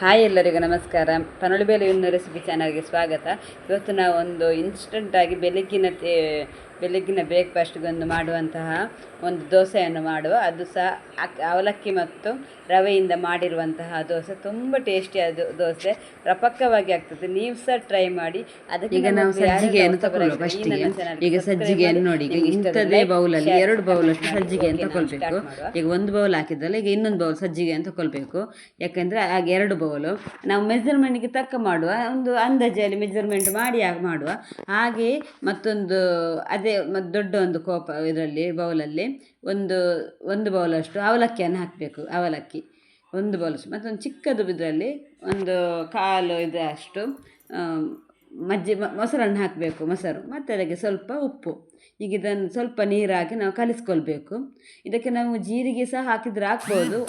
Hi ಎಲ್ಲರಿಗೂ ನಮಸ್ಕಾರ. ಪನೊಳಿಬೇಲೆ ಇನ್ನು ರೆಸಿಪಿ ಚಾನಲ್ಗೆ ಸ್ವಾಗತ. ಇವತ್ತು ನಾವು ಒಂದು ಇನ್ಸ್ಟಂಟಾಗಿ ಬೆಳಗ್ಗಿನ ತೇ- ಬೆಳಗ್ಗಿನ ಬ್ರೇಕ್ಫಾಸ್ಟ್ಗೆ ಒಂದು ಮಾಡುವಂತಹ ಒಂದು ದೋಸೆಯನ್ನು ಮಾಡುವ. ಅದು ಸಹ ಅಕ್- ಅವಲಕ್ಕಿ ಮತ್ತು ರವೆಯಿಂದ ಮಾಡಿರುವಂತಹ ದೋಸೆ. ತುಂಬ ಟೇಸ್ಟಿಯಾದ ದೋಸೆ. ರಪಕ್ಕವಾಗಿ ಆಗ್ತದೆ. ನೀವು ಸಹ ಟ್ರೈ ಮಾಡಿ. ಅದಕ್ಕೆ ಈಗ ನಾವು ಸಜ್ಜಿಗೆಯನ್ನು ತಗೊಳ್ಳುವ ಫಸ್ಟಿಗೆ ಈಗ ಸಜ್ಜಿಗೆಯನ್ನು ನೋಡಿ. ಈಗ ಬೌಲ್ ಬೌಲಲ್ಲಿ ಎರಡು ಸಜ್ಜಿಗೆ ಅಂತ ತಗೊಳ್ಬೇಕು. ಈಗ ಒಂದು ಬೌಲ್ ಹಾಕಿದ್ದಲ್ಲ ಈಗ ಇನ್ನೊಂದು ಬೌಲ್ ಸಜ್ಜಿಗೆ ಅಂತ ತಗೊಳ್ಬೇಕು. ಯಾಕಂದ್ರೆ ಆಗ ಎರಡು ಬೌಲು ನಾವು ಮೆಜರ್ಮೆಂಟ್ಗೆ ತಕ್ಕ ಮಾಡುವ, ಒಂದು ಅಂದಾಜಲ್ಲಿ ಮೆಜರ್ಮೆಂಟ್ ಮಾಡಿ ಮಾಡುವ. ಹಾಗೆ ಮತ್ತೊಂದು, ಅದೇ ದೊಡ್ಡ ಒಂದು ಕೋಪ ಇದರಲ್ಲಿ ಬೌಲಲ್ಲಿ ಒಂದು ಒಂದು ಬೌಲಷ್ಟು ಅವಲಕ್ಕಿಯನ್ನು ಹಾಕಬೇಕು, ಅವಲಕ್ಕಿ. ಒಂದು ಬೌಲಷ್ಟು ಮತ್ತೊಂದು ಚಿಕ್ಕದು ಇದರಲ್ಲಿ ಒಂದು ಕಾಲು ಇದಷ್ಟು ಮಜ್ಜಿ ಮೊಸರನ್ನು ಹಾಕಬೇಕು, ಮೊಸರು. ಮತ್ತು ಅದಕ್ಕೆ ಸ್ವಲ್ಪ ಉಪ್ಪು. ಈಗ ಇದನ್ನು ಸ್ವಲ್ಪ ನೀರು ಹಾಕಿ ನಾವು ಕಲಿಸ್ಕೊಳ್ಬೇಕು. ಇದಕ್ಕೆ ನಾವು ಜೀರಿಗೆ ಸಹ ಹಾಕಿದರೆ ಹಾಕ್ಬೋದು.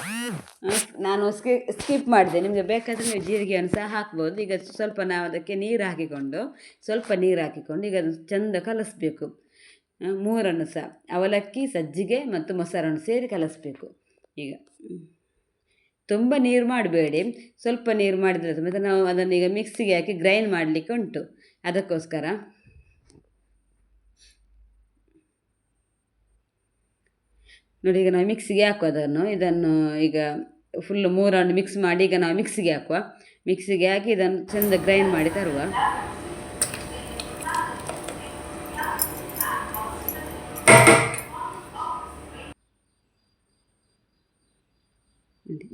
ನಾನು ಸ್ಕಿ, ಸ್ಕಿಪ್ ಮಾಡಿದೆ. ನಿಮಗೆ ಬೇಕಾದರೆ ನೀವು ಜೀರಿಗೆಯನ್ನು ಸಹ ಹಾಕ್ಬೋದು. ಈಗ ಸ್ವಲ್ಪ ನಾವು ಅದಕ್ಕೆ ನೀರು ಹಾಕಿಕೊಂಡು, ಸ್ವಲ್ಪ ನೀರು ಹಾಕಿಕೊಂಡು ಈಗ ಅದನ್ನು ಚೆಂದ ಕಲಿಸ್ಬೇಕು. ಮೂರನ್ನು ಸಹ ಅವಲಕ್ಕಿ, ಸಜ್ಜಿಗೆ ಮತ್ತು ಮೊಸರನ್ನು ಸೇರಿ ಕಲಿಸ್ಬೇಕು. ಈಗ. ತುಂಬ ನೀರು ಮಾಡಬೇಡಿ. ಸ್ವಲ್ಪ ನೀರು ಮಾಡಿದ್ರೆ. ಮತ್ತು ನಾವು ಅದನ್ನು ಈಗ ಮಿಕ್ಸಿಗೆ ಹಾಕಿ ಗ್ರೈಂಡ್ ಮಾಡಲಿಕ್ಕೆ ಉಂಟು. ಅದಕ್ಕೋಸ್ಕರ. ನೋಡಿ, ಈಗ ನಾವು ಮಿಕ್ಸಿಗೆ ಹಾಕುವ ಅದನ್ನು. ಇದನ್ನು ಈಗ ಫುಲ್ಲು ಮೂರನ್ನು ಮಿಕ್ಸ್ ಮಾಡಿ ಈಗ ನಾವು ಮಿಕ್ಸಿಗೆ ಹಾಕುವ. ಮಿಕ್ಸಿಗೆ ಹಾಕಿ ಇದನ್ನು ಚೆಂದ ಗ್ರೈಂಡ್ ಮಾಡಿ ತರುವ.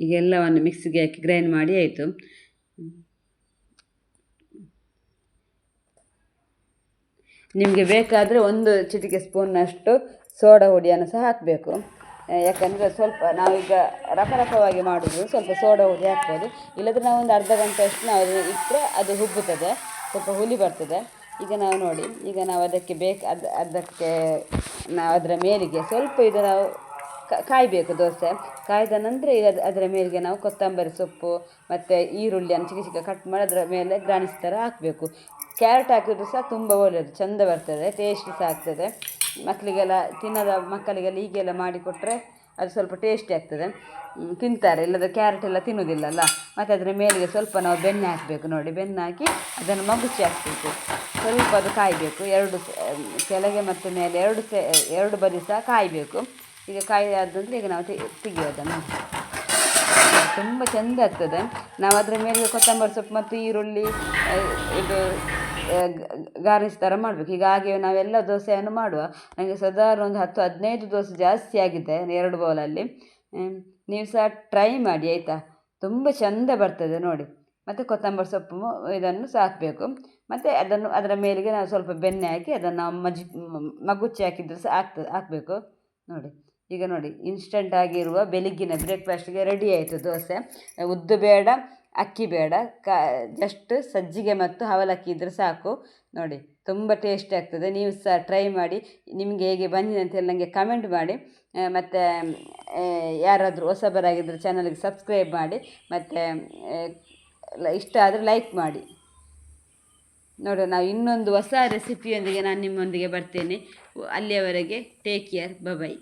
ಈಗ ಎಲ್ಲವನ್ನು ಮಿಕ್ಸಿಗೆ ಹಾಕಿ ಗ್ರೈಂಡ್ ಮಾಡಿ ಆಯಿತು. ನಿಮಗೆ ಬೇಕಾದರೆ ಒಂದು ಚಿಟಿಕೆ ಸ್ಪೂನ್ನಷ್ಟು ಸೋಡಾ ಹುಡಿಯನ್ನು ಸಹ ಹಾಕಬೇಕು. ಯಾಕಂದರೆ ಸ್ವಲ್ಪ ನಾವೀಗ ರಫರಫವಾಗಿ ಮಾಡೋದು, ಸ್ವಲ್ಪ ಸೋಡಾ ಹುಡಿ ಹಾಕ್ಬೋದು. ಇಲ್ಲದ್ರೆ ನಾವು ಒಂದು ಅರ್ಧ ಗಂಟೆ ಅಷ್ಟು ನಾವು ಅದನ್ನು ಇಟ್ಟರೆ ಅದು ಹುಬ್ಬುತ್ತದೆ, ಸ್ವಲ್ಪ ಹುಲಿ ಬರ್ತದೆ. ಈಗ ನಾವು ನೋಡಿ, ಈಗ ನಾವು ಅದಕ್ಕೆ ಬೇಕು, ಅದು, ಅದಕ್ಕೆ ನಾವು ಅದರ ಮೇಲಿಗೆ ಸ್ವಲ್ಪ ಇದು ನಾವು ಕಾಯಬೇಕು ದೋಸೆ. ಕಾಯ್ದ ನಂತರ ಈಗ ಅದರ ಮೇಲಿಗೆ ನಾವು ಕೊತ್ತಂಬರಿ ಸೊಪ್ಪು, ಮತ್ತು ಈರುಳ್ಳಿಯನ್ನು ಚಿಕ್ಕ ಚಿಕ್ಕ ಕಟ್ ಮಾಡಿ ಅದರ ಮೇಲೆ ಗ್ರಾಣಿಸ್ ಥರ ಹಾಕಬೇಕು. ಕ್ಯಾರೆಟ್ ಹಾಕಿದ್ರು ಸಹ ತುಂಬ ಒಳ್ಳೆಯದು ಚೆಂದ ಬರ್ತದೆ ಟೇಸ್ಟ್ ಸಹ ಆಗ್ತದೆ. ಮಕ್ಕಳಿಗೆಲ್ಲ ತಿನ್ನದ ಮಕ್ಕಳಿಗೆಲ್ಲ ಹೀಗೆಲ್ಲ ಮಾಡಿಕೊಟ್ರೆ ಅದು ಸ್ವಲ್ಪ ಟೇಸ್ಟಿ ಆಗ್ತದೆ. ತಿಂತಾರೆ ಇಲ್ಲದ ಕ್ಯಾರೆಟ್ ಎಲ್ಲ ತಿನ್ನೋದಿಲ್ಲಲ್ಲ. ಮತ್ತು ಅದರ ಮೇಲಿಗೆ ಸ್ವಲ್ಪ ನಾವು ಬೆಣ್ಣೆ ಹಾಕಬೇಕು ನೋಡಿ, ಬೆಣ್ಣೆ ಹಾಕಿ ಅದನ್ನು ಮಗುಚಿ ಹಾಕಬೇಕು. ಸ್ವಲ್ಪ ಅದು ಕಾಯಬೇಕು, ಎರಡು ಕೆಳಗೆ ಮತ್ತು ಮೇಲೆ ಎರಡು ಎರಡು ಬದಿ ಸಹ ಕಾಯಬೇಕು. ಈಗ ಕಾಯಿ ಆದಂದ್ರೆ ಈಗ ನಾವು ತೆಗೆಯೋದನ್ನು. ತುಂಬ ಚೆಂದ ಆಗ್ತದೆ. ನಾವು ಅದರ ಮೇಲೆ ಕೊತ್ತಂಬರಿ ಸೊಪ್ಪು ಮತ್ತು ಈರುಳ್ಳಿ ಇದು ಗಾರ್ನಿಶ್ ಥರ ಮಾಡಬೇಕು. ಈಗ ಹಾಗೆ ನಾವೆಲ್ಲ ದೋಸೆಯನ್ನು ಮಾಡುವ. ನನಗೆ ಸಾಧಾರಣ ಒಂದು ಹತ್ತು, ಹದಿನೈದು ದೋಸೆ ಜಾಸ್ತಿ ಆಗಿದೆ, ಎರಡು ಬೌಲಲ್ಲಿ. ನೀವು ಸಹ ಟ್ರೈ ಮಾಡಿ, ಆಯಿತಾ? ತುಂಬ ಚೆಂದ ಬರ್ತದೆ ನೋಡಿ. ಮತ್ತು ಕೊತ್ತಂಬರಿ ಸೊಪ್ಪು ಇದನ್ನು ಸಹ ಹಾಕಬೇಕು. ಮತ್ತು ಅದನ್ನು, ಅದರ ಮೇಲಿಗೆ ನಾವು ಸ್ವಲ್ಪ ಬೆಣ್ಣೆ ಹಾಕಿ ಅದನ್ನು ಮಜ್ ಮಗುಚ್ಚಿ ಮಗುಚಿ ಹಾಕಿದ್ರು ಸಹ ಹಾಕ್ತದೆ ಹಾಕಬೇಕು. ನೋಡಿ. ಈಗ ನೋಡಿ ಇನ್ಸ್ಟೆಂಟ್ ಆಗಿರುವ ಬೆಳಿಗ್ಗಿನ ಬ್ರೇಕ್ಫಾಸ್ಟ್ಗೆ ರೆಡಿ ಆಯಿತು ದೋಸೆ. ಉದ್ದು ಬೇಡ, ಅಕ್ಕಿ ಬೇಡ, ಕ ಜಸ್ಟ್ ಸಜ್ಜಿಗೆ ಮತ್ತು ಅವಲಕ್ಕಿ ಇದ್ದರೆ ಸಾಕು. ನೋಡಿ, ತುಂಬ ಟೇಸ್ಟಿ ಆಗ್ತದೆ. ನೀವು ಸಹ ಟ್ರೈ ಮಾಡಿ, ನಿಮಗೆ ಹೇಗೆ ಬಂದಿದೆ ಅಂತೇಳಿ ನನಗೆ ಕಮೆಂಟ್ ಮಾಡಿ. ಮತ್ತು ಯಾರಾದರೂ ಹೊಸಬರಾಗಿದ್ದರೆ ಚಾನಲ್ಗೆ ಸಬ್ಸ್ಕ್ರೈಬ್ ಮಾಡಿ. ಮತ್ತು ಇಷ್ಟ ಆದರೆ ಲೈಕ್ ಮಾಡಿ. ನೋಡಿ, ನಾವು ಇನ್ನೊಂದು ಹೊಸ ರೆಸಿಪಿಯೊಂದಿಗೆ ನಾನು ನಿಮ್ಮೊಂದಿಗೆ ಬರ್ತೇನೆ. ಅಲ್ಲಿಯವರೆಗೆ ಟೇಕ್ ಕೇರ್ ಬಬೈ